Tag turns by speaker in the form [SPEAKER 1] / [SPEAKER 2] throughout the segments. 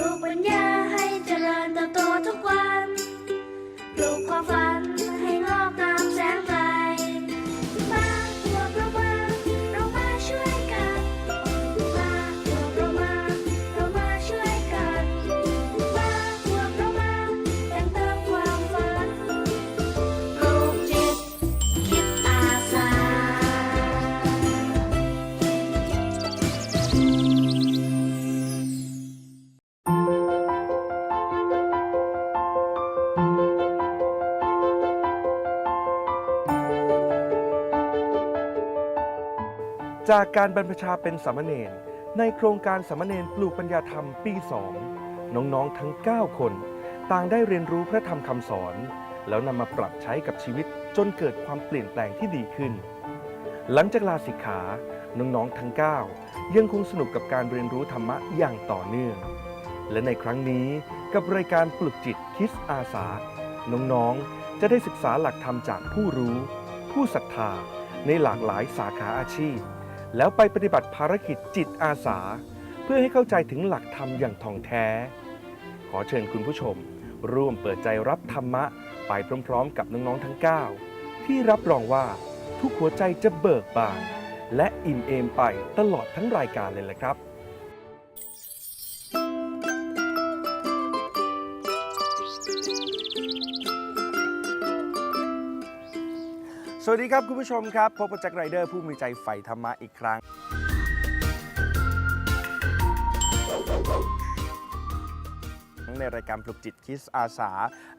[SPEAKER 1] ลูกปัญญาให้เจริญเติบโตทุกวัน ปลูกความฝัน จา
[SPEAKER 2] กการบรรพชาเป็นสามเณรในโครงการสามเณรปลูกปัญญาธรรมปี 2 น้องๆทั้ง 9 คน ต่างได้เรียนรู้พระธรรมคำสอน แล้วนำมาปรับใช้กับชีวิตจนเกิดความเปลี่ยนแปลงที่ดีขึ้น หลังจากลาสิกขา น้องๆทั้ง 9 ยังคงสนุกกับการเรียนรู้ธรรมะอย่างต่อเนื่อง และในครั้งนี้กับรายการปลุกจิตคิสอาสา น้องๆ จะได้ศึกษาหลักธรรมจากผู้รู้ ผู้ศรัทธาในหลากหลายสาขาอาชีพ แล้วไปปฏิบัติภารกิจจิตอาสา เพื่อให้เข้าใจถึงหลักธรรมอย่างท่องแท้ ขอเชิญคุณผู้ชม ร่วมเปิดใจรับธรรมะ ไปพร้อมๆ กับน้องๆทั้ง 9 ที่รับรองว่าทุกหัวใจจะเบิกบาน และอิ่มเอมไปตลอดทั้งรายการเลยแหละครับ สวัสดีครับคุณผู้ชมครับ พบกับแจ็คไรเดอร์ผู้มีใจใฝ่ธรรมะอีกครั้ง ในรายการปลุกจิตคิสอาสา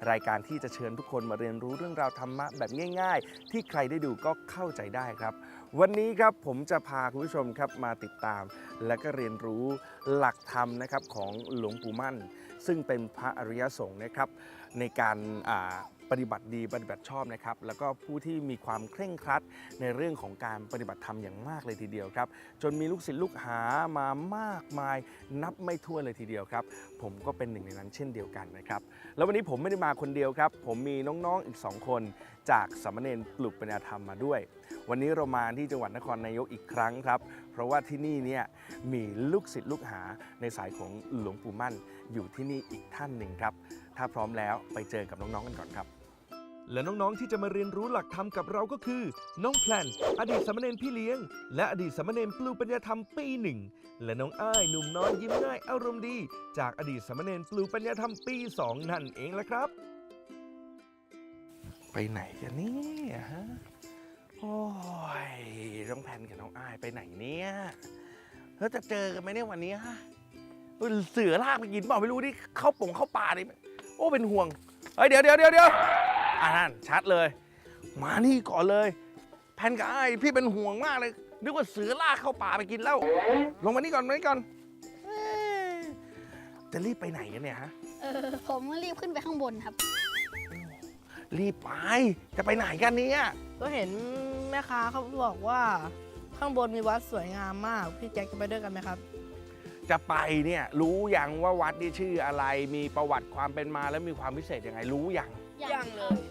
[SPEAKER 2] รายการที่จะเชิญทุกคนมาเรียนรู้เรื่องราวธรรมะแบบง่าย ๆ ที่ใครได้ดูก็เข้าใจได้ครับ วันนี้ครับผมจะพาคุณผู้ชมครับมาติดตาม และก็เรียนรู้หลักธรรมนะครับของหลวงปู่มั่น ซึ่งเป็นพระอริยสงฆ์นะครับในการ ปฏิบัติดีปฏิบัติชอบนะครับแล้วก็ผู้ที่มีความเคร่งครัดในเรื่องของการปฏิบัติธรรมอย่างมากเลยทีเดียวครับ จนมีลูกศิษย์ลูกหามามากมาย นับไม่ถ้วนเลยทีเดียวครับ ผมก็เป็นหนึ่งในนั้นเช่นเดียวกันนะครับ แล้ววันนี้ผมไม่ได้มาคนเดียวครับ ผมมีน้องๆอีก 2 คนจากสามเณรปลุกปัญญาธรรมมาด้วย วันนี้เรามาที่จังหวัดนครนายกอีกครั้งครับ เพราะว่าที่นี่เนี่ยมีลูกศิษย์ลูกหาในสายของหลวงปู่มั่นอยู่ที่นี่อีกท่านหนึ่งครับ ถ้าพร้อมแล้วไปเจอกับน้องๆกันก่อนครับ และน้องๆที่จะมาเรียนรู้หลักธรรมกับเราก็คือ น้องแพลน อดีตสามเณรพี่เลี้ยง และอดีตสามเณรปลูกปัญญาธรรมปีหนึ่งและน้องอ้ายหนุ่มน้อยยิ้มง่ายอารมณ์ดี จากอดีตสามเณรปลูกปัญญาธรรมปี2นั่นเองละครับ ไปไหนกันเนี่ยฮะโอ้ยน้องแพนกับน้องอ้ายไปไหนเนี่ยแล้วจะเจอกันไหมเนี่ยวันนี้ฮะเฮ้ยเสือลากไปกินเปล่าไม่รู้นี่เข้าป่งเข้าป่าดิโอ้เป็นห่วงเฮ้ยเดี๋ยวเดี๋ยวเดี๋ยวเดี๋ยว อ่านั่นชัดเลย มานี่ก่อนเลย แพนกับอ้ายพี่เป็นห่วงมากเลย นึกว่าเสือลากเข้าป่าไปกินแล้ว ลงมานี่ก่อนมานี่ก่อนเอ๊ะจะรีบไปไหนกันเนี่ยฮะ
[SPEAKER 3] เออผมรีบขึ้นไปข้างบนครับ
[SPEAKER 2] รีบไป จะไปไหนกันเนี่ย
[SPEAKER 4] ก็เห็นแม่ค้าเขาบอกว่า ข้างบนมีวัดสวยงามมาก พี่แจ็คจะไปด้วยกันไหมครับ
[SPEAKER 2] จะไปเนี่ยรู้ยังว่าวัดนี่ชื่ออะไร มีประวัติความเป็นมาและมีความพิเศษยังไงรู้ยัง
[SPEAKER 4] ยังเลย
[SPEAKER 2] เ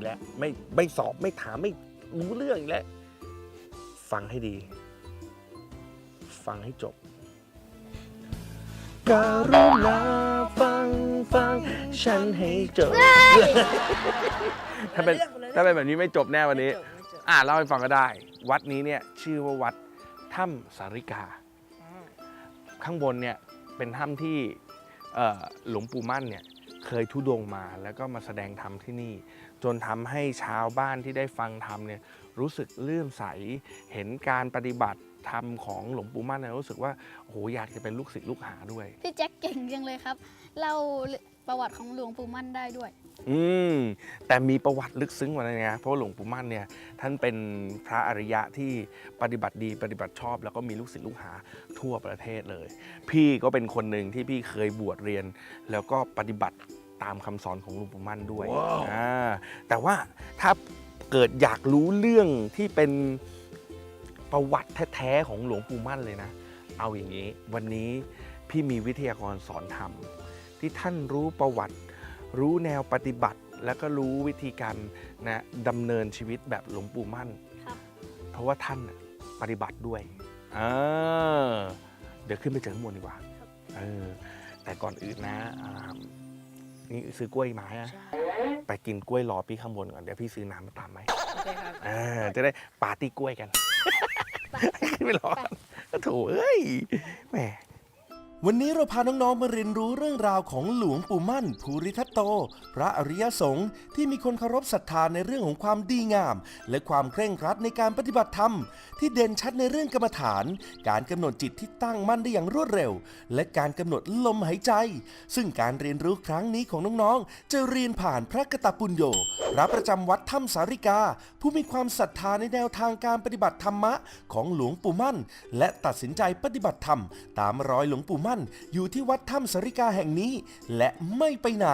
[SPEAKER 2] อาอีกแล้ว ไม่ไม่สอบไม่ถามไม่รู้เรื่องอีกแล้ว ฟังให้ดี ฟังให้จบการุณาฟังฟัง ฉันให้จบ ถ้าเป็นถ้าเป็นแบบนี้ไม่จบแน่วันนี้
[SPEAKER 4] ไม่จบไม่จบ
[SPEAKER 2] อ่าเล่าให้ฟังก็ได้ วัดนี้เนี่ยชื่อว่าวัดถ้ำสาริกา
[SPEAKER 4] อืม
[SPEAKER 2] ข้างบนเนี่ยเป็นถ้ำที่เอ่อหลวงปู่มั่นเนี่ยเคยทุดงค์มาแล้วก็มาแสดงธรรมที่นี่ จนทำให้ชาวบ้านที่ได้ฟังธรรมเนี่ยรู้สึกเลื่อมใสเห็นการปฏิบัติธรรมของหลวงปู่มั่นเนี่ยรู้สึกว่าโอ้โหอยากจะเป็นลูกศิษย์ลูกหาด้วย
[SPEAKER 3] พี่แจ็คเก่งจังเลยครับเล่าประวัติของหลวงปู่มั่นได้ด้วย
[SPEAKER 2] อืมแต่มีประวัติลึกซึ้งกว่านั้นนะเพราะว่าหลวงปู่มั่นเนี่ยท่านเป็นพระอริยะที่ปฏิบัติดีปฏิบัติชอบ แล้วก็มีลูกศิษย์ลูกหาทั่วประเทศเลย พี่ก็เป็นคนหนึ่งที่พี่เคยบวชเรียน แล้วก็ปฏิบัติ ตามคำสอนของหลวงปู่มั่นด้วยอ่าแต่ว่าถ้าเกิดอยากรู้เรื่องที่เป็นประวัติแท้ๆของหลวงปู่มั่นเลยนะ เอาอย่างนี้ วันนี้พี่มีวิทยากรสอนธรรม ที่ท่านรู้ประวัติ รู้แนวปฏิบัติ แล้วก็รู้วิธีการนะดำเนินชีวิตแบบหลวงปู่มั่น
[SPEAKER 3] ครับ
[SPEAKER 2] เพราะว่าท่านน่ะปฏิบัติด้วยอ่าเดี๋ยวขึ้นไปเจอข้างบนดีกว่า เอเออแต่ก่อนอื่นนะอ่า นี่ซื้อกล้วยมาฮะไปกินกล้วยรอพี่ข้างบนก่อนเดี๋ยวพี่ซื้อน้ำมาตามไหม
[SPEAKER 4] โอเคครับ
[SPEAKER 2] อ่าจะได้ปาร์ตี้กล้วยกันขึ้นไปรอโถเอ้ยแหม
[SPEAKER 5] วันนี้เราพาน้องๆมาเรียนรู้เรื่องราวของหลวงปู่มั่นภูริทัตโต พระอริยสงฆ์ที่มีคนเคารพศรัทธาในเรื่องของความดีงาม และความเคร่งครัดในการปฏิบัติธรรม ที่เด่นชัดในเรื่องกรรมฐาน การกำหนดจิตที่ตั้งมั่นได้อย่างรวดเร็ว และการกำหนดลมหายใจ ซึ่งการเรียนรู้ครั้งนี้ของน้องๆ จะเรียนผ่านพระกตปุญโญพระประจำวัดถ้ำสาริกา ผู้มีความศรัทธาในแนวทางการปฏิบัติธรรมะของหลวงปู่มั่น และตัดสินใจปฏิบัติธรรม ตามรอยหลวงปู่มั่นอยู่ที่วัดถ้ำสริกาแห่งนี้ และไม่ไปไหน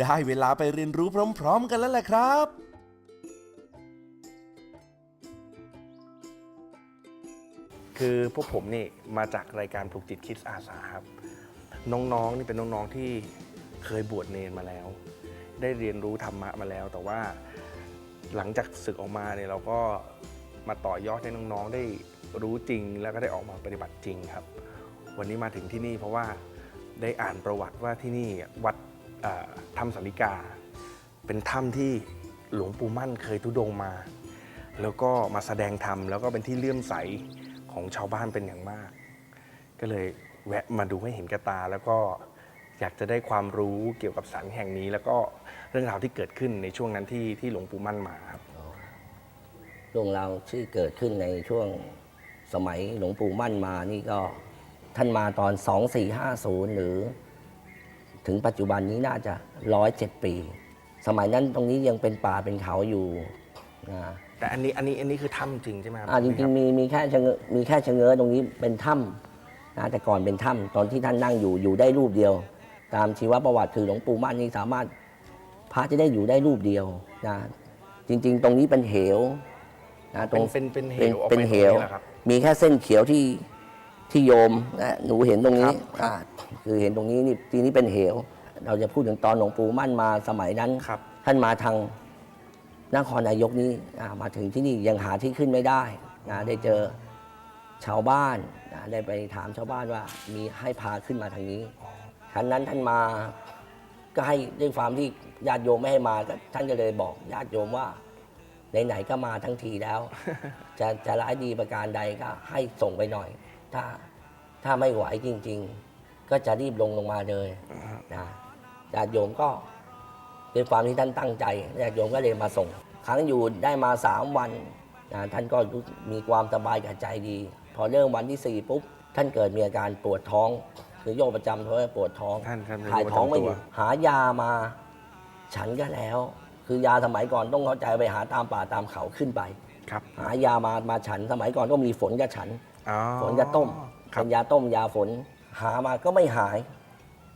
[SPEAKER 5] ได้เวลาไปเรียนรู้พร้อม ๆ กันแล้วแหละครับ
[SPEAKER 2] คือพวกผมนี่มาจากรายการปลุกจิตคิดอาสาครับ น้องๆนี่เป็นน้องๆที่เคยบวชเนนมาแล้ว ได้เรียนรู้ธรรมะมาแล้ว แต่ว่าหลังจากศึกออกมาเนี่ยเราก็มาต่อยอดให้น้องๆได้รู้จริงแล้วก็ได้ออกมาปฏิบัติจริงครับ วันนี้มาถึงที่นี่เพราะว่าได้อ่านประวัติว่าที่นี่วัดถ้ำสาริกา เป็นถ้ำที่หลวงปู่มั่นเคยทุดงมา แล้วก็มาแสดงธรรมแล้วก็เป็นที่เลื่อมใสของชาวบ้านเป็นอย่างมาก ก็เลยแวะมาดูให้เห็นกระตา แล้วก็อยากจะได้ความรู้เกี่ยวกับสารแห่งนี้ แล้วก็เรื่องราวที่เกิดขึ้นในช่วงนั้นที่ที่หลวงปู่มั่นมาครับ
[SPEAKER 6] เรื่องราวที่เกิดขึ้นในช่วงสมัยหลวงปู่มั่นมานี่ก็ ท่านมาตอน 2450 หรือ ถึงปัจจุบันนี้น่าจะ 107 ปี สมัยนั้นตรงนี้ยังเป็นป่าเป็นเขาอยู่นะ
[SPEAKER 2] แต่อันนี้อันนี้อันนี้คือถ้ำจริงใช่ไหมครับ
[SPEAKER 6] อ่าจริงๆมีมีแค่ชะเง้อมีแค่ชะเง้อตรงนี้เป็นถ้ำนะแต่ก่อนเป็นถ้ำตอนที่ท่านนั่งอยู่อยู่ได้รูปเดียว ตามชีวประวัติคือหลวงปู่มั่นนี่สามารถพระจะได้อยู่ได้รูปเดียวนะจริง ๆ ตรงนี้เป็นเหวนะต
[SPEAKER 2] เป็
[SPEAKER 6] ร
[SPEAKER 2] น
[SPEAKER 6] ง
[SPEAKER 2] เป็นเป็นเห
[SPEAKER 6] เป็น
[SPEAKER 2] วออก
[SPEAKER 6] เป็น
[SPEAKER 2] ไป
[SPEAKER 6] เห
[SPEAKER 2] ตรง
[SPEAKER 6] ว
[SPEAKER 2] นี้แหละครับ
[SPEAKER 6] มีแค่เส้นเขียวที่ ที่โยมนะหนูเห็นตรงนี้
[SPEAKER 2] ครับ
[SPEAKER 6] อ่าคือเห็นตรงนี้นี่ทีนี้เป็นเหว เราจะพูดถึงตอนหลวงปู่มั่นมาสมัยนั้น
[SPEAKER 2] ครับ
[SPEAKER 6] ท่านมาทางนครนายกนี้อ่ามาถึงที่นี่ยังหาที่ขึ้นไม่ได้นะได้เจอชาวบ้านนะได้ไปถามชาวบ้านว่ามีให้พาขึ้นมาทางนี้ครั้นนั้นท่านมาก็ให้ด้วยความที่ญาติโยมไม่ให้มาก็ท่านก็เลยบอกญาติโยมว่าไหนๆก็มาทั้งทีแล้ว จะจะร้ายดีประการใดก็ให้ส่งไปหน่อย ถ้าถ้าไม่ไหวจริง ๆ ก็จะรีบลงลงมาเลยนะญาติโยมก็ด้วยความที่ท่านตั้งใจญาติโยมก็เลยมาส่งครั้งอยู่ได้มาสามวันนะท่านก็รู้มีความสบายกับใจดี พอเริ่มวันที่สี่ปุ๊บท่านเกิดมีอาการปวดท้องคือโรคประจำเพราะว่าปวดท้อง
[SPEAKER 2] ท่านท่านเป็น
[SPEAKER 6] ถ่าย
[SPEAKER 2] โรคประจำ
[SPEAKER 6] ท้องไม่อยู่
[SPEAKER 2] ตัว
[SPEAKER 6] หายามา ฉันก็แล้ว คือยาสมัยก่อนต้องเข้าใจไปหาตามป่าตามเขาขึ้นไป
[SPEAKER 2] ครับ
[SPEAKER 6] หายามามาฉันสมัยก่อนก็มีฝนกับฉัน
[SPEAKER 2] อ๋อ
[SPEAKER 6] ฝนกับต้ม
[SPEAKER 2] ครั
[SPEAKER 6] เป็
[SPEAKER 2] บ
[SPEAKER 6] นยาต้มยาฝนหามาก็ไม่หาย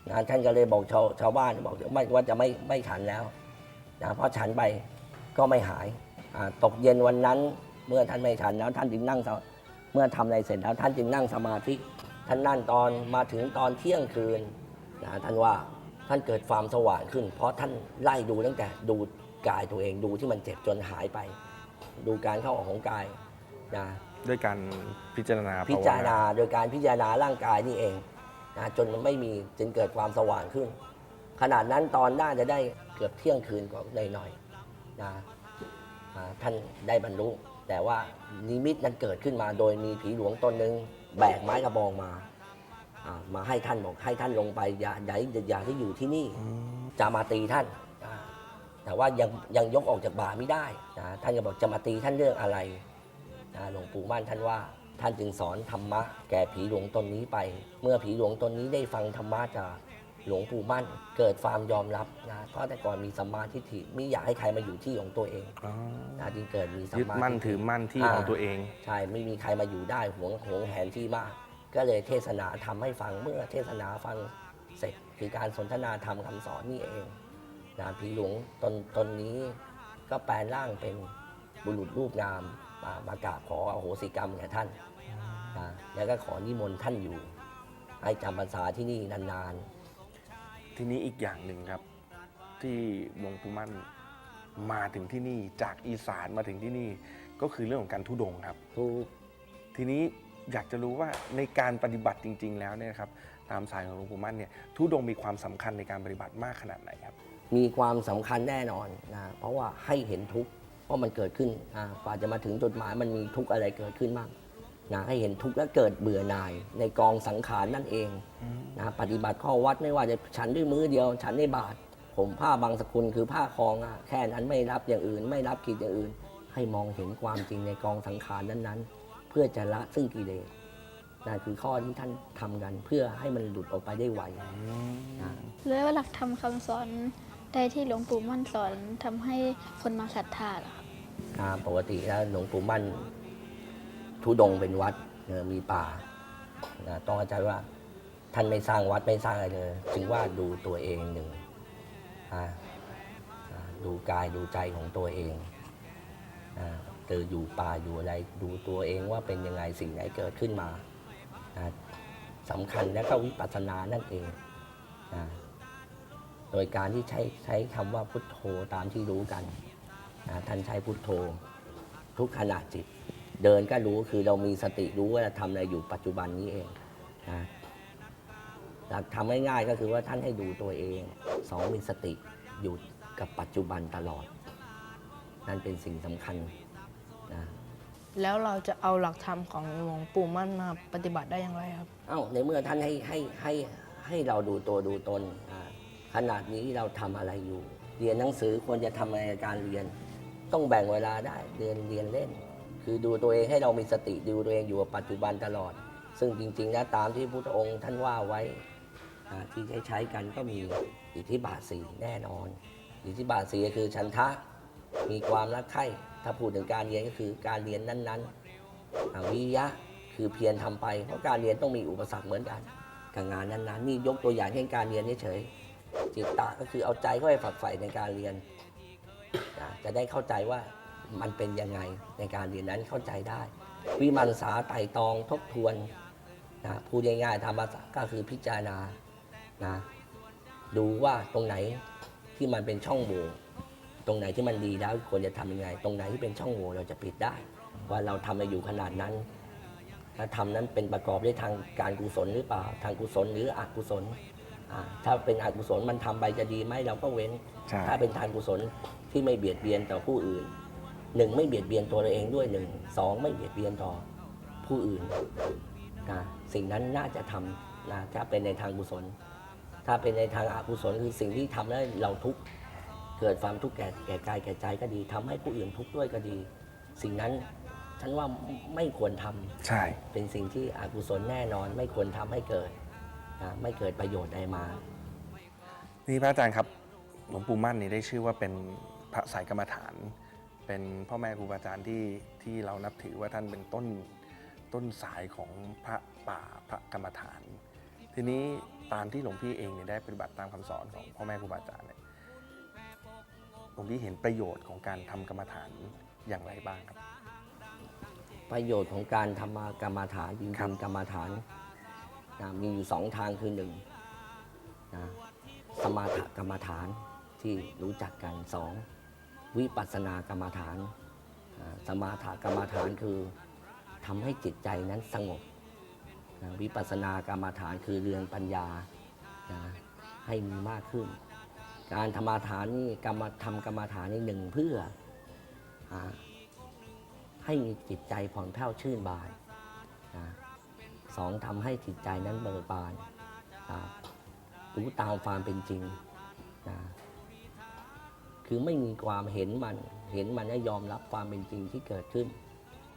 [SPEAKER 6] นะท่านก็เลยบอกชาวชาวบ้านบอกไม่ว่าจะไม่ไม่ฉันแล้วนะเพราะฉันไปก็ไม่หายอ่าตกเย็นวันนั้นเมื่อท่านไม่ฉันแล้วท่านจึงนั่งสมาเมื่อทำอะไรเสร็จแล้วท่านจึงนั่งสมาธิท่านนั่งตอนมาถึงตอนเที่ยงคืนนะท่านว่าท่านเกิดความสว่างขึ้น เพราะท่านไล่ดูตั้งแต่ดูกายตัวเองดูที่มันเจ็บจนหายไป ดูการเข้าออกของกายนะ
[SPEAKER 2] ด้วยการพิจารณา
[SPEAKER 6] พิจารณาโดยการพิจารณาร่างกายนี่เองนะจนมันไม่มีจึงเกิดความสว่างขึ้น ขนาดนั้นตอนน่าจะได้เกือบเที่ยงคืนก็ได้หน่อยๆนะท่านได้บรรลุ แต่ว่านิมิตนั้นเกิดขึ้นมาโดยมีผีหลวงตนหนึ่งแบกไม้กระบองมามาให้ท่านบอกให้ท่านลงไปอย่าอย่าอย่าที่อยู่ที่นี่จะมาตีท่าน แต่ว่ายังยังยกออกจากบ่าไม่ได้นะท่านก็บอกจะมาตีท่านเรื่องอะไร นะหลวงปู่มั่นท่านว่า ท่านจึงสอนธรรมะ แก่ผีหลวงตนนี้ไป เมื่อผีหลวงตนนี้ได้ฟังธรรมะจากหลวงปู่มั่น เกิดความยอมรับนะเพราะแต่ก่อนมีสัมมาทิฏฐิไม่อยากให้ใครมาอยู่ที่ของตัวเอง
[SPEAKER 2] อ๋อ
[SPEAKER 6] นะจึงเกิดมีสัม
[SPEAKER 2] ยึด
[SPEAKER 6] มา
[SPEAKER 2] มั่น
[SPEAKER 6] ทิฏฐิ
[SPEAKER 2] ถือมั่นที่ของตัวเอง
[SPEAKER 6] ใช่ไม่มีใครมาอยู่ได้หวงหวงแหนที่มาก ก็เลยเทศนาทำให้ฟังเมื่อเทศนาฟังเสร็จคือการสนทนาธรรมคำสอนนี่เองนะผีหลวงตนตนนี้ก็แปลงร่างเป็นบุรุษรูปงาม มามากราบขออโหสิกรรมแก่ท่านนะแล้วก็ขอนิมนต์ท่านอยู่ให้จำพรรษาที่นี่นาน
[SPEAKER 2] ทีนี้อีกอย่างหนึ่งครับ ที่หลวงปู่มั่นมาถึงที่นี่จากอีสานมาถึงที่นี่ก็คือเรื่องของการทุดงค์ครับ
[SPEAKER 6] ๆทุก
[SPEAKER 2] ทีนี้อยากจะรู้ว่าในการปฏิบัติจริง ๆ แล้วเนี่ยครับตามสายของหลวงปู่มั่นเนี่ยทุดงค์มีความสำคัญในการปฏิบัติมากขนาดไหนครับ
[SPEAKER 6] มีความสำคัญแน่นอนนะเพราะว่าให้เห็นทุกข์ ว่ามันเกิดขึ้นอ่ากว่าจะมาถึงจุดหมายมันมีทุกข์อะไรเกิดขึ้นบ้างนะให้เห็นทุกข์และเกิดเบื่อหน่ายในกองสังขารนั่นเองนะปฏิบัติข้อวัดไม่ว่าจะฉันด้วยมือเดียว ฉันในบาทผมผ้าบางสกุลคือผ้าคลองอะแค่นั้นไม่รับอย่างอื่น ไม่รับกิจอย่างอื่น ให้มองเห็นความจริงในกองสังขารนั้นๆ เพื่อจะละซึ่งกิเลสนั่นคือข้อที่ท่านทำกันเพื่อให้มันหลุดออกไปได้ไวนะ
[SPEAKER 3] แล้วหลักธรรมคำสอน ใดที่หลวงปู่มั่นสอนทำให้คนมาศรัทธาเหรอครับ
[SPEAKER 6] อ่าปกติแล้วหลวงปู่มั่นทุดงค์เป็นวัดเออมีป่านะต้องเข้าใจว่าท่านไม่สร้างวัดไม่สร้างอะไรเลยจึงว่าดูตัวเองหนึ่งอ่าอ่าดูกายดูใจของตัวเองอ่าเจออยู่ป่าอยู่อะไรดูตัวเองว่าเป็นยังไงสิ่งไหนเกิดขึ้นมาสำคัญและก็วิปัสสนานั่นเองนะ โดยการที่ใช้ใช้คำว่าพุทโธตามที่รู้กันนะท่านใช้พุทโธ ทุกขณะจิต เดินก็รู้คือเรามีสติรู้ว่าเราทำอะไรอยู่ปัจจุบันนี้เองนะหลักทำง่ายๆก็คือว่าท่านให้ดูตัวเองสองมีสติอยู่กับปัจจุบันตลอด นั่นเป็นสิ่งสำคัญนะ
[SPEAKER 4] แล้วเราจะเอาหลักธรรมของหลวงปู่มั่นมาปฏิบัติได้อย่างไรครับ
[SPEAKER 6] เอ้าในเมื่อท่านให้ให้ให้ให้เราดูตัวดูตนอ่า ขนาดนี้เราทำอะไรอยู่ เรียนหนังสือควรจะทำอะไรการเรียน ต้องแบ่งเวลาได้เรียนเรียนเล่น คือดูตัวเองให้เรามีสติดูตัวเองอยู่กับปัจจุบันตลอด ซึ่งจริงๆนะตามที่พุทธองค์ท่านว่าไว้ที่ใช้ใช้กันก็มีอิทธิบาทสี่แน่นอน อิทธิบาทสี่คือฉันทะมีความรักใคร่ถ้าพูดถึงการเรียนก็คือการเรียนนั้นๆวิยะคือเพียรทำไปเพราะการเรียนต้องมีอุปสรรคเหมือนกันกับงานนั้นๆนี่ยกตัวอย่างเช่นการเรียนเฉย จิตตะก็คือเอาใจเข้าไปฝักใฝ่ในการเรียนนะจะได้เข้าใจว่ามันเป็นยังไงในการเรียนนั้นเข้าใจได้ วิมังสาไต่ตองทบทวนนะพูดง่ายๆธรรมะก็คือพิจารณานะดูว่าตรงไหนที่มันเป็นช่องโหว่ตรงไหนที่มันดีแล้วควรจะทำยังไง ตรงไหนที่เป็นช่องโหว่เราจะปิดได้ ว่าเราทำอะไรอยู่ขนาดนั้นถ้าทำนั้นเป็นประกอบด้วยทางการกุศลหรือเปล่า ทางกุศลหรืออกุศล อ่าถ้าเป็นอกุศลมันทำไปจะดีไหมเราก็เว้น
[SPEAKER 2] ใช่
[SPEAKER 6] ถ้าเป็นทานกุศลที่ไม่เบียดเบียนต่อผู้อื่นหนึ่งไม่เบียดเบียนตัวเราเองด้วยหนึ่งสองไม่เบียดเบียนต่อผู้อื่นนะสิ่งนั้นน่าจะทำนะถ้าเป็นในทางกุศล ถ้าเป็นในทางอกุศลคือสิ่งที่ทำแล้วเราทุกข์เกิดความทุกข์แก่แก่กายแก่ใจก็ดีทำให้ผู้อื่นทุกข์ด้วยก็ดี สิ่งนั้นฉันว่าไม่ควรทำ
[SPEAKER 2] ใช่
[SPEAKER 6] เป็นสิ่งที่อกุศลแน่นอนไม่ควรทำให้เกิด นะไม่เกิดประโยชน์ใดมา
[SPEAKER 2] นี่พระอาจารย์ครับหลวงปู่มั่นนี่ได้ชื่อว่าเป็นพระสายกรรมฐาน เป็นพ่อแม่ครูบาอาจารย์ที่ที่เรานับถือว่าท่านเป็นต้นต้นสายของพระป่าพระกรรมฐาน ทีนี้ตามที่หลวงพี่เองเนี่ยได้ปฏิบัติตามคำสอนของพ่อแม่ครูบาอาจารย์เนี่ยหลวงพี่เห็นประโยชน์ของการทำกรรมฐานอย่างไรบ้างครับ
[SPEAKER 6] ประโยชน์ของการทำกรรมฐานจริง
[SPEAKER 2] ครับ
[SPEAKER 6] ๆกรรมฐาน นะมีอยู่สองทางคือหนึ่งนะสมาถกรรมฐานที่รู้จักกันสองวิปัสสนากรรมฐาน สมาถกรรมฐานคือทำให้จิตใจนั้นสงบนะวิปัสสนากรรมฐานคือเรือนปัญญานะให้มีมากขึ้น การธรรมฐานนี่กรรมทำกรรมฐานนี่หนึ่งเพื่อให้มีจิตใจผ่อนแผ้วชื่นบานนะ สองทำให้จิตใจนั้นเบิกบานนะรู้ตามความเป็นจริงนะคือไม่มีความเห็นมัน เห็นมันและยอมรับความเป็นจริงที่เกิดขึ้น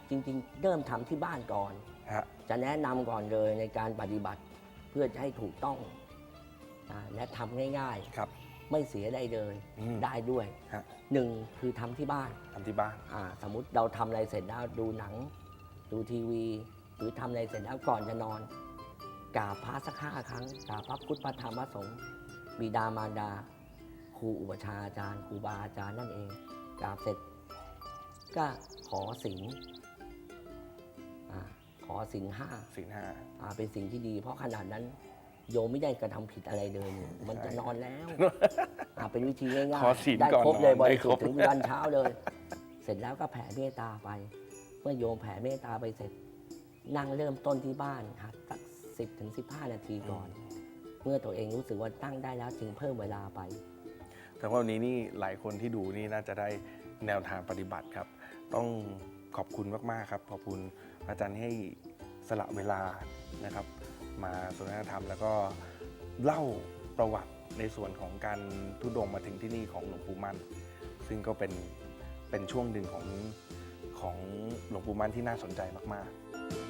[SPEAKER 6] จริง ๆ เริ่มทำที่บ้านก่อน
[SPEAKER 2] ฮะ
[SPEAKER 6] จะแนะนำก่อนเลยในการปฏิบัติเพื่อจะให้ถูกต้องนะและทำง่าย
[SPEAKER 2] ครับ
[SPEAKER 6] ๆ ไม่เสียได้เลย
[SPEAKER 2] อืม
[SPEAKER 6] ได้ด้วย
[SPEAKER 2] ฮะ
[SPEAKER 6] หนึ่งคือทำที่บ้าน
[SPEAKER 2] ทำที่บ้าน
[SPEAKER 6] อ่าสมมติเราทำอะไรเสร็จแล้วดูหนัง ดูทีวี หรือทำอะไรเสร็จแล้วก่อนจะนอนกราบพระสักห้าครั้งกราบพระพุทธพระธรรมพระสงฆ์บิดามารดา ครูอุปชฌาย์อาจารย์ครูบาอาจารย์นั่นเองกราบเสร็จก็ขอสิงอ่าขอสิงห้า
[SPEAKER 2] สิ่งห้า
[SPEAKER 6] อ่าเป็นสิ่งที่ดี เพราะขนาดนั้น โยมไม่ได้กระทำผิดอะไรเลยนี่มันจะนอนแล้วอ่าเป็นวิธีง่าย
[SPEAKER 2] ขอศีล
[SPEAKER 6] ๆได้
[SPEAKER 2] ก่อน
[SPEAKER 6] ครบ
[SPEAKER 2] นอน
[SPEAKER 6] เลยบ
[SPEAKER 2] ได้
[SPEAKER 6] ริ
[SPEAKER 2] ค
[SPEAKER 6] สุ
[SPEAKER 2] ร
[SPEAKER 6] ท
[SPEAKER 2] บ
[SPEAKER 6] ธิ์ถึงยันเช้าเลย เสร็จแล้วก็แผ่เมตตาไป เมื่อโยมแผ่เมตตาไปเสร็จ นั่งเริ่มต้นที่บ้านหัดสัก10ถึง15นาทีก่อน เมื่อตัวเองรู้สึกว่าตั้งได้แล้วจึงเพิ่มเวลาไป
[SPEAKER 2] แต่ว่าวันนี้นี่หลายคนที่ดูนี่น่าจะได้แนวทางปฏิบัติครับ ต้องขอบคุณมากๆครับ ขอบคุณอาจารย์ให้สละเวลานะครับ มาสนทนาธรรมแล้วก็เล่าประวัติในส่วนของการทุดงค์มาถึงที่นี่ของหลวงปู่มั่น ซึ่งก็เป็นเป็นช่วงหนึ่งของของหลวงปู่มั่นที่น่าสนใจมาก ๆ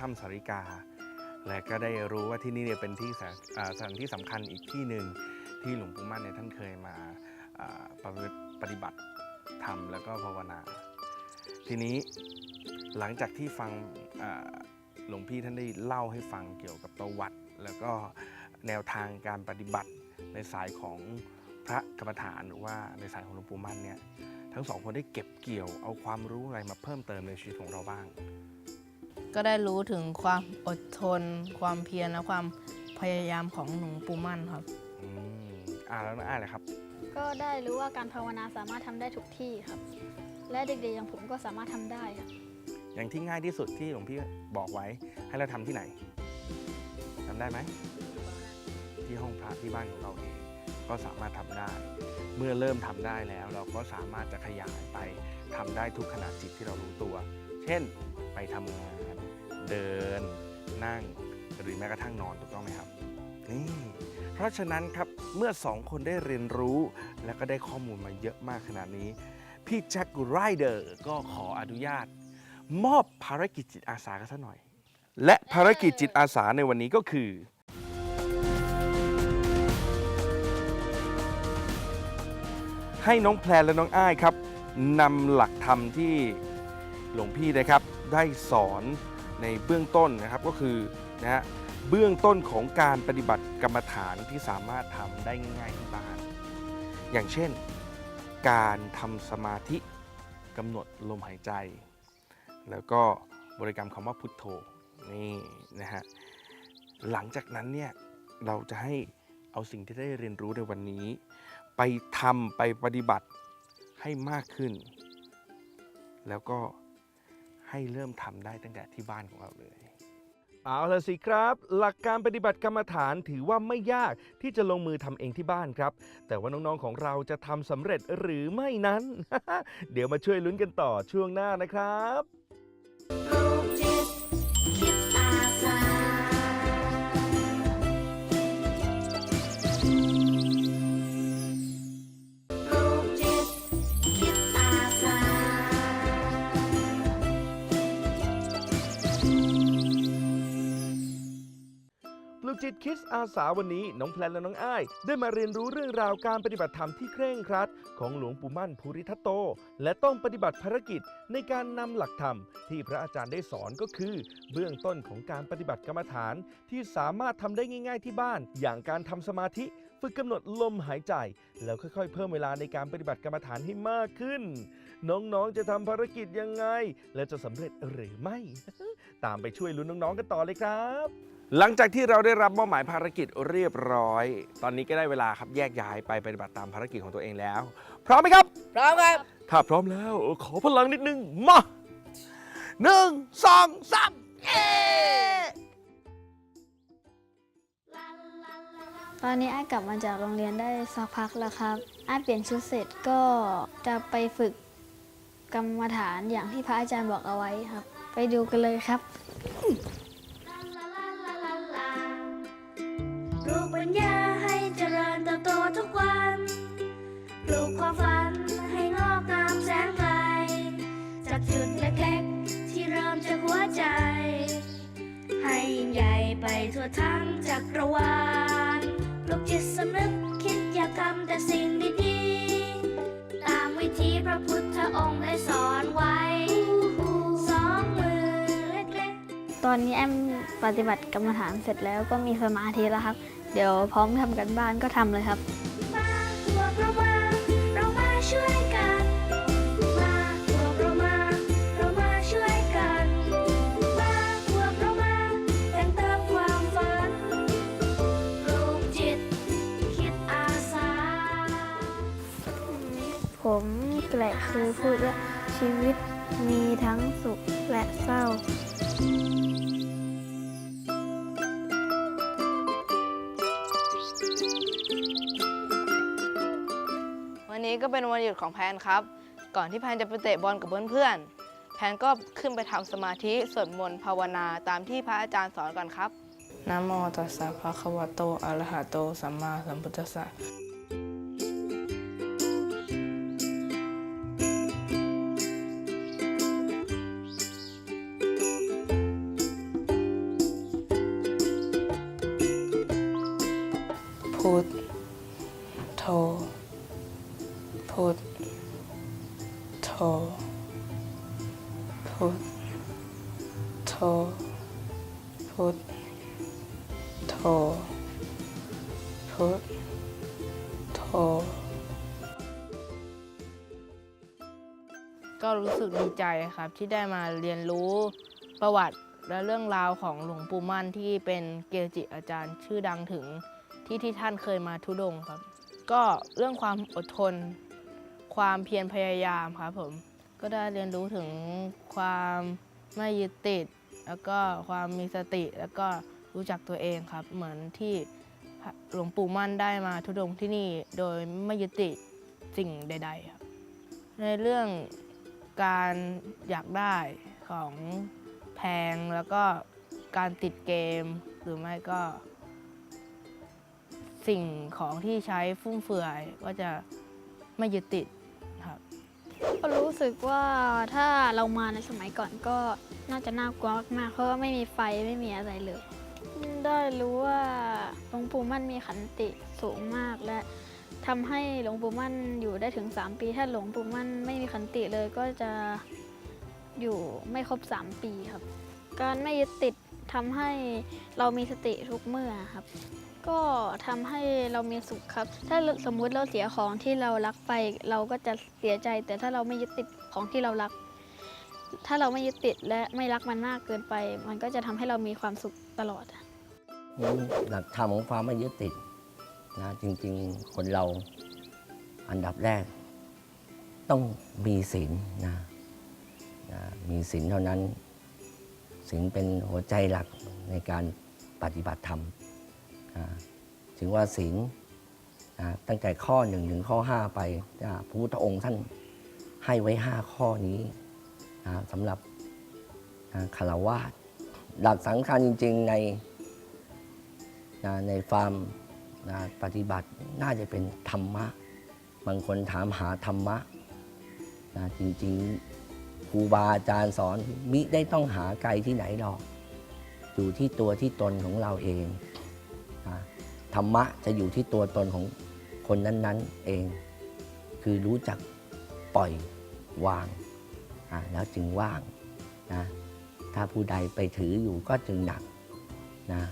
[SPEAKER 2] ถ้ำสาริกา และก็ได้รู้ว่าที่นี่เนี่ยเป็นที่สถานที่สำคัญอีกที่หนึ่งที่หลวงปู่มั่นเนี่ยท่านเคยมาปปฏิบัติธรรมแล้วก็ภาวนา ทีนี้หลังจากที่ฟังหลวงพี่ท่านได้เล่าให้ฟังเกี่ยวกับประวัติ แล้วก็แนวทางการปฏิบัติในสายของพระกรรมฐานหรือว่าในสายของหลวงปู่มั่นเนี่ยทั้งสองคนได้เก็บเกี่ยวเอาความรู้อะไรมาเพิ่มเติมในชีวิตของเราบ้าง
[SPEAKER 4] ก็ได้รู้ถึงความอดทน ความเพียรและความพยายามของหลวงปู่มั่นครับ
[SPEAKER 2] อืมอ่าแล้วน้าอ้ายเลยครับ
[SPEAKER 3] ก็ได้รู้ว่าการภาวนาสามารถทำได้ทุกที่ครับ และเด็กๆอย่างผมก็สามารถทำได้ครับ
[SPEAKER 2] อย่างที่ง่ายที่สุดที่หลวงพี่บอกไว้ให้เราทำที่ไหนทำได้ไหม ที่ห้องพระที่บ้านของเราเองก็สามารถทำได้ เมื่อเริ่มทำได้แล้ว เราก็สามารถจะขยายไปทำได้ทุกขณะจิตที่เรารู้ตัว เช่น ไปทำงาน เดิน นั่ง หรือแม้กระทั่งนอนถูกต้องไหมครับนี่เพราะฉะนั้นครับเมื่อสองคนได้เรียนรู้ และก็ได้ข้อมูลมาเยอะมากขนาดนี้ พี่แจ็คไรเดอร์ก็ขออนุญาต มอบภารกิจจิตอาสากันสักหน่อย และภารกิจจิตอาสาในวันนี้ก็คือ ให้น้องแพรและน้องอ้ายครับนำหลักธรรมที่หลวงพี่นะครับ ได้สอน ในเบื้องต้นนะครับก็คือนะฮะเบื้องต้นของการปฏิบัติกรรมฐานที่สามารถทำได้ง่ายๆที่บ้าน อย่างเช่น การทำสมาธิกำหนดลมหายใจ แล้วก็บริกรรมคำว่าพุทโธนี่นะฮะหลังจากนั้นเนี่ยเราจะให้เอาสิ่งที่ได้เรียนรู้ในวันนี้ ไปทำไปปฏิบัติให้มากขึ้น แล้วก็ ให้เริ่มทำได้ตั้งแต่ที่บ้านของเราเลยเอาละสิครับ หลักการปฏิบัติกรรมฐานถือว่าไม่ยากที่จะลงมือทำเองที่บ้านครับ แต่ว่าน้องๆของเราจะทำสำเร็จหรือไม่นั้น เดี๋ยวมาช่วยลุ้นกันต่อช่วงหน้านะครับ
[SPEAKER 1] กจิตคิดอาสา
[SPEAKER 2] วันนี้น้องแพลนและน้องอ้าย ได้มาเรียนรู้เรื่องราวการปฏิบัติธรรมที่เคร่งครัด ของหลวงปู่มั่นภูริทัตโต และต้องปฏิบัติภารกิจในการนำหลักธรรม ที่พระอาจารย์ได้สอนก็คือ เบื้องต้นของการปฏิบัติกรรมฐานที่สามารถทำได้ง่าย ๆ ที่บ้าน อย่างการทำสมาธิฝึกกำหนดลมหายใจ แล้วค่อยๆ เพิ่มเวลาในการปฏิบัติกรรมฐานให้มากขึ้น น้องๆจะทำภารกิจยังไง และจะสำเร็จหรือไม่ ตามไปช่วยลุ้นน้องๆกันต่อเลยครับ หลังจากที่เราได้รับมอบหมายภารกิจเรียบร้อย ตอนนี้ก็ได้เวลาครับแยกย้ายไปปฏิบัติตามภารกิจของตัวเองแล้ว พร้อมไหมครับ
[SPEAKER 4] พร้อมครับ
[SPEAKER 2] ถ้าพร้อมแล้ว ขอพลังนิดนึง มาหนึ่งสองสามเย้
[SPEAKER 3] ตอนนี้ไอ้ายกลับมาจากโรงเรียนได้สักพักแล้วครับไอ้ายเปลี่ยนชุดเสร็จก็จะไปฝึกกรรมฐานอย่างที่พระอาจารย์บอกเอาไว้ครับ ไปดูกันเลยครับ
[SPEAKER 1] ทั่วทั้งจักรวาลปลูกจิตสำนึกคิดอยากทำแต่สิ่งดีๆ ตามวิธีพระพุทธองค์ได้สอนไว้สองมือเล็กๆ
[SPEAKER 3] ตอนนี้แอมปฏิบัติกรรมฐานเสร็จแล้วก็มีสมาธิแล้วครับ เดี๋ยวพร้อมทำกันบ้านก็ทำเลยครับ
[SPEAKER 1] แก
[SPEAKER 3] ละคือพูดว่าชีวิตมีทั้งสุขและเศร้า
[SPEAKER 4] วันนี้ก็เป็นวันหยุดของแพนครับ ก่อนที่แพนจะไปเตะบอลกับเพื่อนๆ แพนก็ขึ้นไปทำสมาธิสวดมนต์ภาวนาตามที่พระอาจารย์สอนก่อนครับนะโมตัสสะภะคะวะโตอะระหะโตสัมมาสัมพุทธัสสะ พุทโธพุทโธพุทโธพุทโธพุทโธก็รู้สึกดีใจครับที่ได้มาเรียนรู้ประวัติและเรื่องราวของหลวงปู่มั่นที่เป็นเกจิอาจารย์ชื่อดังถึง ที่ที่ท่านเคยมาทุดงครับ ก็เรื่องความอดทน ความเพียรพยายามครับผม ก็ได้เรียนรู้ถึงความไม่ยึดติด แล้วก็ความมีสติ แล้วก็รู้จักตัวเองครับ เหมือนที่หลวงปู่มั่นได้มาทุดงที่นี่โดยไม่ยึดติดสิ่งใด ๆ ครับ ในเรื่องการอยากได้ของแพงแล้วก็การติดเกมหรือไม่ก็ สิ่งของที่ใช้ฟุ่มเฟือยก็จะไม่ยึดติดครับ
[SPEAKER 3] ก็รู้สึกว่าถ้าเรามาในสมัยก่อนก็น่าจะน่ากลัวมากเพราะว่าไม่มีไฟไม่มีอะไรเลย ได้รู้ว่าหลวงปู่มั่นมีขันติสูงมากและทำให้หลวงปู่มั่นอยู่ได้ถึง 3 ปี ถ้าหลวงปู่มั่นไม่มีขันติเลยก็จะอยู่ไม่ครบ 3 ปีครับ การไม่ยึดติดทำให้เรามีสติทุกเมื่อครับ ก็ทำให้เรามีสุขครับ ถ้าสมมุติเราเสียของที่เรารักไป เราก็จะเสียใจ แต่ถ้าเราไม่ยึดติดของที่เรารัก ถ้าเราไม่ยึดติดและไม่รักมันมากเกินไป มันก็จะทำให้เรามีความสุขตลอด
[SPEAKER 6] หลักธรรมของความไม่ยึดติดนะจริง ๆ คนเราอันดับแรก ต้องมีศีลนะนะมีศีลเท่านั้นศีลเป็นหัวใจหลักในการปฏิบัติธรรม ถึงว่าศีลตั้งแต่ข้อหนึ่งถึงข้อ5ไปพระพุทธองค์ท่านให้ไว้5ข้อนี้สำหรับคารวาสหลักสำคัญจริง ๆ ในในฟาร์มปฏิบัติน่าจะเป็นธรรมะ บางคนถามหาธรรมะจริง ๆครูบาอาจารย์สอนมิได้ต้องหาไกลที่ไหนหรอก อยู่ที่ตัวที่ตนของเราเอง ธรรมะจะอยู่ที่ตัวตนของคนนั้น ๆ เอง คือรู้จักปล่อยวางแล้วจึงว่างนะถ้าผู้ใดไปถืออยู่ก็จึงหนักนะ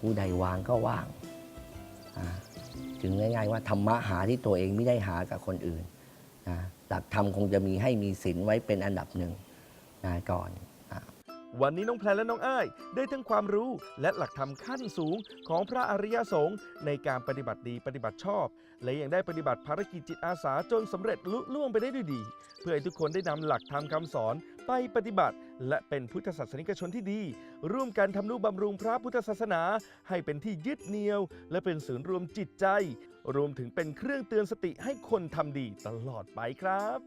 [SPEAKER 6] ผู้ใดวางก็ว่างถึงง่าย ๆ ว่าธรรมะหาที่ตัวเองไม่ได้หากับคนอื่นนะหลักธรรมคงจะมีให้มีศีลไว้เป็นอันดับหนึ่งนะก่อน
[SPEAKER 2] วันนี้น้องแพรและน้องอ้ายได้ทั้งความรู้และหลักธรรมขั้นสูงของพระอริยสงฆ์ในการปฏิบัติดีปฏิบัติชอบ และยังได้ปฏิบัติภารกิจจิตอาสาจนสำเร็จลุล่วงไปได้ด้วยดี เพื่อให้ทุกคนได้นำหลักธรรมคำสอนไปปฏิบัติ และเป็นพุทธศาสนิกชนที่ดี ร่วมกันทำนุบำรุงพระพุทธศาสนา ให้เป็นที่ยึดเหนี่ยว และเป็นศูนย์รวมจิตใจ รวมถึงเป็นเครื่องเตือนสติให้คนทำดีตลอดไปครับ